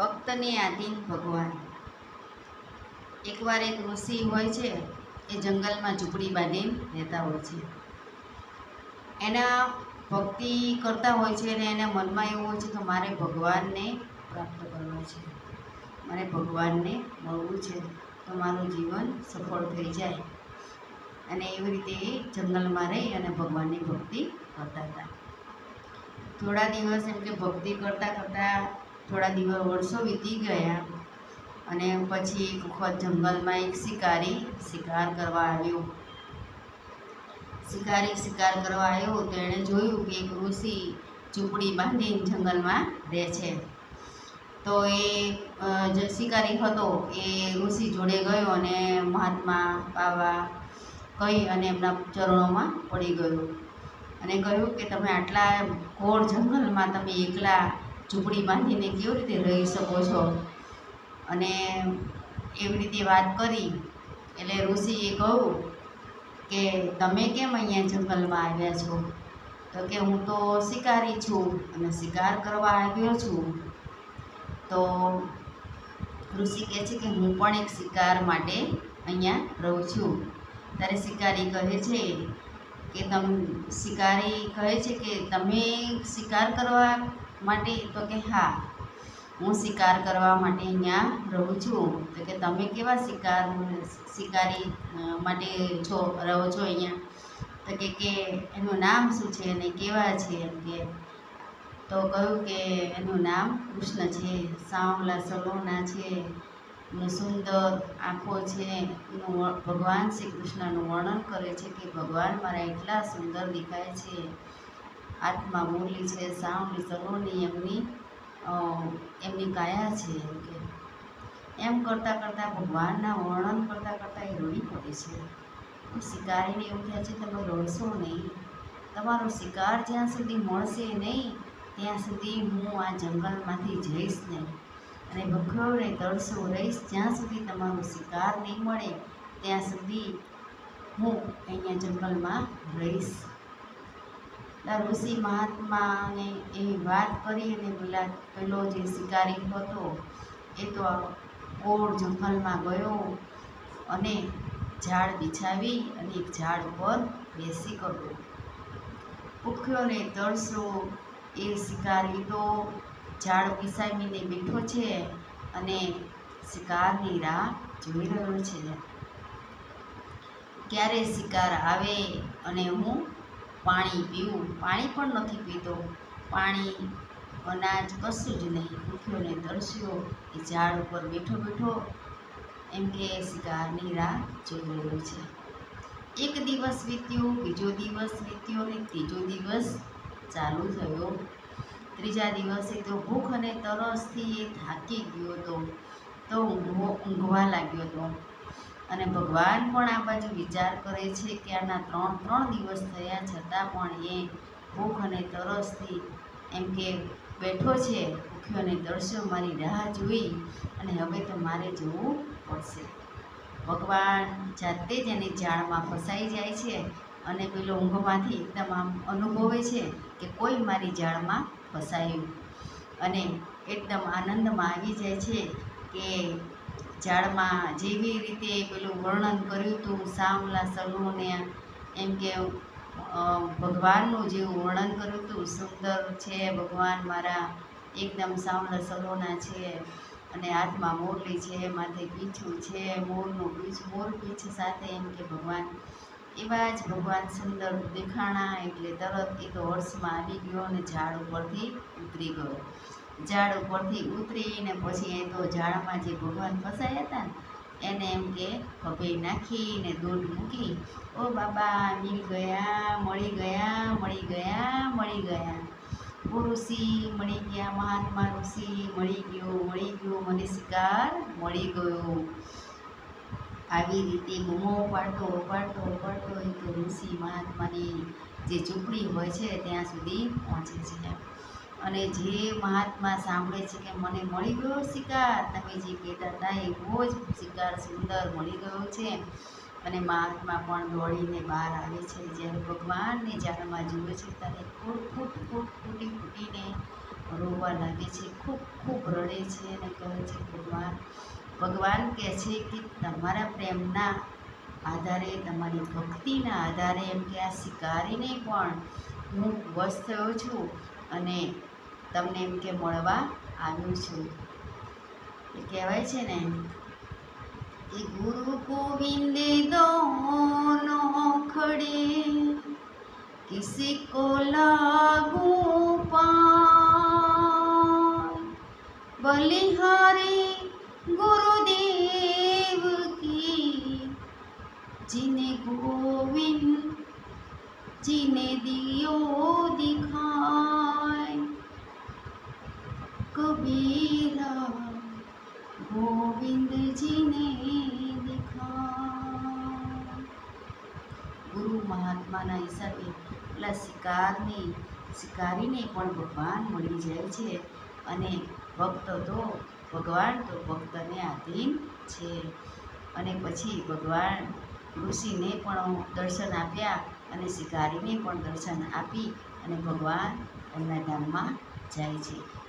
ભક્તને આધીન ભગવાન. એકવાર એક ઋષિ હોય છે, એ જંગલમાં ઝૂંપડી બાંધીને રહેતા હોય છે. એના ભક્તિ કરતા હોય છે અને એના મનમાં એવું હોય છે કે મારે ભગવાનને પ્રાપ્ત કરવો છે. મારે ભગવાનને મળવું છે. તો મારું જીવન સફળ થઈ જાય. અને એવી રીતે એ જંગલમાં રહી અને ભગવાનની ભક્તિ કરતા હતા. થોડા દિવસ એમ કે ભક્તિ કરતાં કરતાં થોડા દિવસ વર્ષો વીતી ગયા અને પછી એક વખત જંગલમાં એક શિકારી શિકાર કરવા આવ્યો. શિકારી શિકાર કરવા આવ્યો તો એણે જોયું કે એક ઋષિ ઝૂંપડી બાંધીને જંગલમાં રહે છે. તો એ જે શિકારી હતો એ ઋષિ જોડે ગયો અને મહાત્મા બાવા કહી અને એમના ચરણોમાં પડી ગયો. અને કહ્યું કે તમે આટલા ઘોર જંગલમાં તમે એકલા ઝૂંપડી બાંધીને કેવી રીતે રહી શકો છો? અને એવી રીતે વાત કરી, એટલે ઋષિએ કહ્યું કે, તમે કેમ અહીંયા જંગલમાં આવ્યા છો? તો કે હું તો શિકારી છું અને શિકાર કરવા આવ્યો છું. તો ઋષિ કહે છે કે, હું પણ એક શિકાર માટે અહીંયા રહું છું. ત્યારે શિકારી કહે છે કે, તમ, શિકારી કહે છે કે, તમે શિકાર કરવા માટે તો કે હા, હું શિકાર કરવા માટે અહીંયા રહું છું. તો કે તમે કેવા શિકાર, શિકારી માટે છો, રહો છો અહીંયા? તો કે કે એનું નામ શું છે અને કેવા છે એમ કે? તો કહ્યું કે એનું નામ કૃષ્ણ છે, સાવલા સલોના છે, એનું સુંદર આંખો છે, એનું ભગવાન શ્રી કૃષ્ણનું વર્ણન કરે છે કે ભગવાન મારા એટલા સુંદર દેખાય છે. હાથમાં મૂલી છે સાવલી સર્વોની એમની એમની કાયા છે એમ કે. એમ કરતાં કરતાં ભગવાનના વર્ણન કરતાં કરતાં એ રડી પડે છે. શિકારીને એવું થાય છે, તમે રડશો નહીં. તમારો શિકાર જ્યાં સુધી મળશે નહીં, ત્યાં સુધી હું આ જંગલમાંથી જઈશ નહીં. અને ભૂખ્યો ને રહીશ, જ્યાં સુધી તમારો શિકાર નહીં મળે, ત્યાં સુધી હું અહીંયા જંગલમાં રહીશ. ઋષિ મહાત્માને એવી વાત કરી અને પેલા પેલો જે શિકારી હતો, એ તો કોળ જંગલમાં ગયો અને ઝાડ બિછાવી અને એક ઝાડ ઉપર બેસી ગયો. ભૂખ્યોને તરસો એ શિકારી તો ઝાડ બિસાવીને બેઠો છે અને શિકારની રાહ જોઈ રહ્યો છે. ક્યારે શિકાર આવે અને હું પાણી પીવું, પાણી પણ નથી પીતો. પાણી અનાજ કશું જ નહીં. ભૂખ્યો ને તરસ્યો એ ઝાડ ઉપર બેઠો બેઠો એમ કે શિકારની રાહ જોઈ રહ્યો છે. એક દિવસ વીત્યો, બીજો દિવસ વીત્યો ને ત્રીજો દિવસ ચાલુ થયો. ત્રીજા દિવસે તો ભૂખ અને તરસથી એ થાકી ગયો હતો. તો ઊંઘવો લાગ્યો હતો. અને ભગવાન પણ આ બાજુ વિચાર કરે છે કે આના ત્રણ ત્રણ દિવસ થયા છતાં પણ એ ભૂખ અને તરસથી એમ કે બેઠો છે ભૂખ્યો અને તરસ્યો, મારી રાહ જોઈ અને હવે તો મારે જોવું પડશે. ભગવાન જાતે જ એની જાળમાં ફસાઈ જાય છે અને પેલો ઊંઘમાંથી એકદમ આમ અનુભવે છે કે કોઈ મારી જાળમાં ફસાયું. અને એકદમ આનંદમાં આવી જાય છે કે ઝાડમાં જેવી રીતે પેલું વર્ણન કર્યું હતું સાવલા સલોને, એમ કે ભગવાનનું જેવું વર્ણન કર્યું હતું, સુંદર છે ભગવાન, મારા એકદમ સાવલા સલોના છે અને હાથમાં મોરલી છે, માથે પીછું છે, મોરનું પીછ મોર પીછ સાથે એમ કે ભગવાન. એવા જ ભગવાન સુંદર દેખાણા એટલે તરત એ તો હર્ષમાં આવી ગયો અને ઝાડ ઉપરથી ઉતરી ગયો. ઝાડ ઉપરથી ઉતરીને પછી એ તો ઝાડમાં જે ભગવાન ફસાયા હતા એને એમ કે ખભે નાખીને દૂધ મૂકી, ઓ બાબા, મિલ ગયા, મળી ગયા મળી ગયા મળી ગયા. ઋષિ મળી ગયા મહાત્મા ઋષિ મળી ગયો મળી ગયો. મને શિકાર મળી ગયો. આવી રીતે બૂમો ઉપાડતો ઉપાડતો ઉપાડતો એ તો ઋષિ મહાત્માની જે ઝૂંપડી હોય છે, ત્યાં સુધી પહોંચે છે. અને જે મહાત્મા સાંભળે છે કે મને મળી ગયો શિકાર, તમે જે કહેતા હતા એવો જ શિકાર સુંદર મળી ગયો છે. અને મહાત્મા પણ દોડીને બહાર આવે છે જ્યારે ભગવાનને જાળમાં જુએ છે ત્યારે ફૂટ ફૂટ ફૂટ ફૂટી ફૂટીને રોવા લાગે છે, ખૂબ ખૂબ રડે છે અને કહે છે, ભગવાન ભગવાન કહે છે કે તમારા પ્રેમના આધારે, તમારી ભક્તિના આધારે એમ કે આ શિકારીને પણ હું વશ થયો છું અને તમને એમ કે મળવા આવ્યું છું. એ કહેવાય છે ને, એ ગુરુ ગોવિંદ દોનો ખડે, કિસી કો લાગુ પાર બલિહારી ગુરુદેવ કી, જીને ગોવિંદ, જીને દિયો દિખા કબીરા ગોવિંદજીને દેખા ગુરુ મહાત્માના હિસાબે પેલા શિકારને, શિકારીને પણ ભગવાન મળી જાય છે અને ભક્ત તો, ભગવાન તો ભક્તને આધીન છે. અને પછી ભગવાન ઋષિને પણ દર્શન આપ્યા અને શિકારીને પણ દર્શન આપી અને ભગવાન એમના ગામમાં જાય છે.